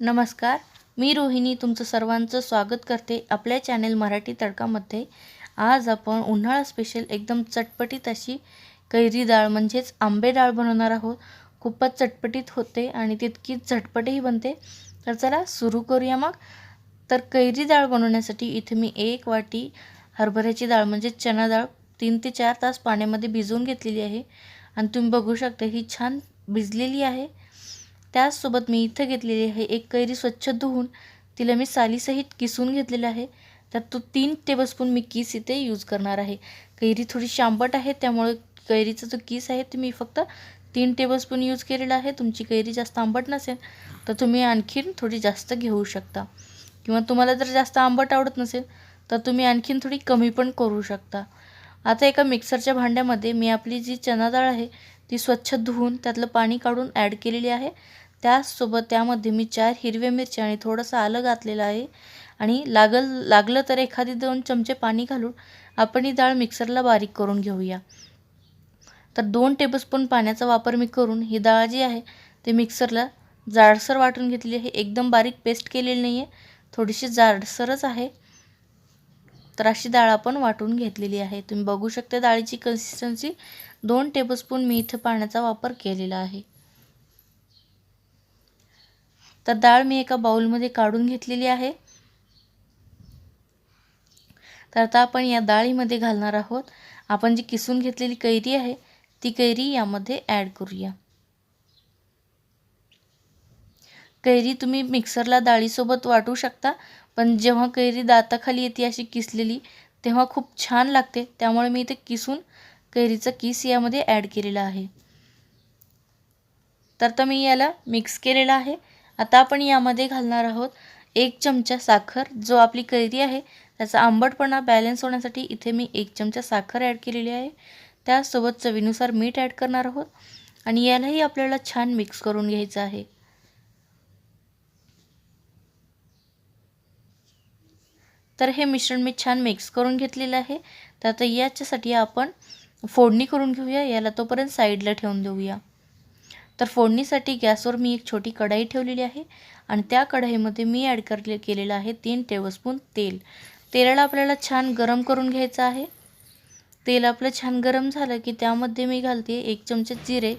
नमस्कार मी रोहिणी तुमचं सर्वांचं स्वागत करते आपल्या चॅनेल मराठी तडकामध्ये. आज आपण उन्हाळा स्पेशल एकदम चटपटीत अशी कैरी डाळ म्हणजेच आंबे डाळ बनवणार आहोत. खूपच चटपटीत होते आणि तितकीच झटपटही बनते. तर चला सुरू करूया मग. तर कैरी डाळ बनवण्यासाठी इथे मी एक वाटी हरभऱ्याची डाळ म्हणजे चणा डाळ तीन ते चार तास पाण्यामध्ये भिजवून घेतलेली आहे. आणि तुम्ही बघू शकता ही छान भिजलेली आहे. त्याचसोबत मी इथं घेतलेली आहे एक कैरी स्वच्छ धुवून. तिला मी सालीसहित किसून घेतलेलं आहे. त्यात तो तीन टेबलस्पून मी किस इथे यूज करणार आहे. कैरी थोडी शांबट आहे त्यामुळे कैरीचा जो किस आहे ते मी फक्त तीन टेबलस्पून यूज केलेला आहे. तुमची कैरी जास्त आंबट नसेल तर तुम्ही आणखीन थोडी जास्त घेऊ शकता. किंवा तुम्हाला जर जास्त आंबट आवडत नसेल तर तुम्ही आणखीन थोडी कमी पण करू शकता. आता एका मिक्सरच्या भांड्यामध्ये मी आपली जी चना डाळ आहे ती स्वच्छ धुवून त्यातलं पाणी काढून ॲड केलेली आहे. त्याचसोबत त्यामध्ये मी चार हिरव्या मिरच्या आणि थोडंसं आलं घातलेलं आहे. आणि लागल लागलं तर एखादी दोन चमचे पाणी घालून आपण ही डाळ मिक्सरला बारीक करून घेऊया. तर दोन टेबलस्पून पाण्याचा वापर मी करून ही डाळ जी आहे ते मिक्सरला जाडसर वाटून घेतली आहे. एकदम बारीक पेस्ट केलेली नाही आहे थोडीशी जाडसरच आहे. तर अशी डाळ आपण वाटून घेतलेली आहे. तुम्ही बघू शकता डाळीची कन्सिस्टन्सी दोन टेबलस्पून मी इथं पाण्याचा वापर केलेला आहे. तर डाळ मी एका बाऊलमध्ये काढून घेतलेली आहे. तर आता आपण या डाळीमध्ये घालणार आहोत. आपण जी किसून घेतलेली कैरी आहे ती कैरी यामध्ये ॲड करूया. कैरी तुम्ही मिक्सरला डाळीसोबत वाटू शकता पण जेव्हा कैरी दाताखाली येते अशी किसलेली तेव्हा खूप छान लागते. त्यामुळे मी इथे किसून कैरीचा किस यामध्ये ॲड केलेला आहे. तर आता मी याला मिक्स केलेला आहे. आता आपण यामध्ये घालणार आहोत एक चमचा साखर जो आपली कैरी आहे त्याचा आंबटपणा बॅलन्स होण्यासाठी इथे मी एक चमचा साखर ॲड केलेली आहे. त्यासोबत चवीनुसार मीठ ॲड करणार आहोत आणि यालाही आपल्याला छान मिक्स करून घ्यायचं आहे. तर हे मिश्रण मी छान मिक्स करून घेतलेलं आहे. तर आता याच्यासाठी आपण फोडणी करून घेऊया. याला तोपर्यंत साईडला ठेवून देऊया. तर फोडणीसाठी गॅसवर मी एक छोटी कढाई ठेवलेली आहे आणि त्या कढाईमध्ये मी ॲड करले केलेलं आहे तीन टेबलस्पून तेल. तेलाला आपल्याला छान गरम करून घ्यायचं आहे. तेल आपलं छान गरम झालं की त्यामध्ये मी घालते एक चमचा जिरे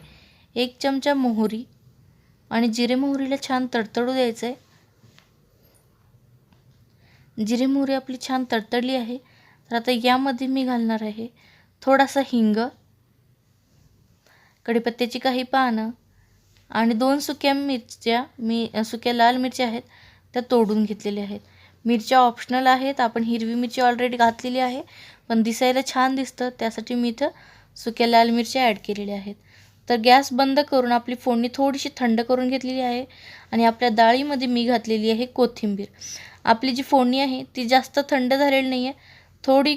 एक चमचा मोहरी आणि जिरे मोहरीला छान तडतडू द्यायचं आहे जिरे मोहरी आपली छान तडतडली आहे. तर आता यामध्ये मी घालणार आहे थोडासा हिंग कढीपत्त्याची काही पानं आणि दोन सुक्या मिरच्या मी सुक्या लाल मिरच्या आहेत त्या तोडून घेतलेल्या आहेत. मिरच्या ऑप्शनल आहेत आपण हिरवी मिरची ऑलरेडी घातलेली आहे पण दिसायला छान दिसतं त्यासाठी मी इथं सुक्या लाल मिरच्या ॲड केलेल्या आहेत. तर गॅस बंद करून आपली फोडणी थोडीशी थंड करून घेतलेली आहे आणि आपल्या डाळीमध्ये मी घातलेली आहे कोथिंबीर. आपली जी फोडणी आहे ती जास्त थंड झालेली नाही आहे थोडी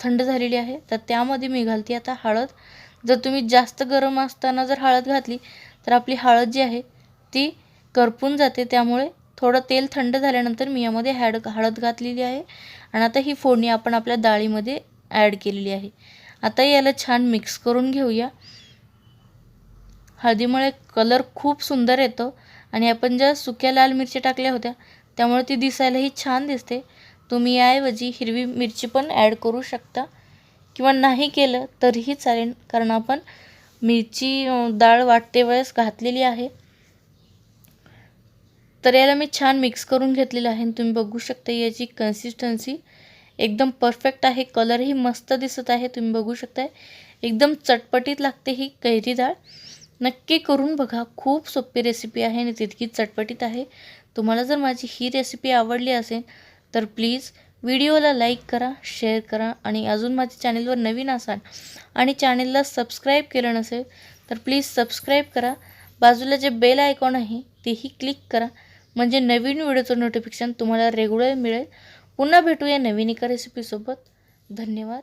थंड झालेली आहे तर त्यामध्ये मी घालते आता हळद. जर तुम्ही जास्त गरम असताना जर हळद घातली तर आपली हळद जी आहे ती करपून जाते. त्यामुळे थोडं तेल थंड झाल्यानंतर मी यामध्ये हॅड हळद घातलेली आहे. आणि आता ही फोडणी आपण आपल्या डाळीमध्ये ॲड केलेली आहे. आता याला छान मिक्स करून घेऊया. हळदीमुळे कलर खूप सुंदर येतो. आणि आपण ज्या सुक्या लाल मिरच्या टाकल्या होत्या त्यामुळे ती दिसायलाही छान दिसते. तुम्ही याऐवजी हिरवी मिरची पण ॲड करू शकता. किंवा नाही केलं तरीही चालेल कारण आपण मिरची डाळ वाटते वेळेस घातलेली आहे. तर याला मी छान मिक्स करून घेतलेलं आहे तुम्ही बघू शकता याची कन्सिस्टन्सी एकदम परफेक्ट आहे. कलरही मस्त दिसत आहे तुम्ही बघू शकताय. एकदम चटपटीत लागते ही कैरी डाळ. नक्की करून बघा खूप सोपी रेसिपी आहे आणि तितकी चटपटीत आहे. तुम्हाला जर माझी ही रेसिपी आवडली असेल तर प्लीज व्हिडिओला लाईक करा शेअर करा आणि अजून माझ्या चॅनेलवर नवीन असाल आणि चॅनेलला सबस्क्राईब केलं नसेल तर प्लीज सबस्क्राईब करा. बाजूला जे बेल आयकॉन आहे तेही क्लिक करा. म्हणजे नवीन व्हिडिओचं नोटिफिकेशन तुम्हाला रेग्युलर मिळेल. पुन्हा भेटूया नवीन एका रेसिपीसोबत धन्यवाद.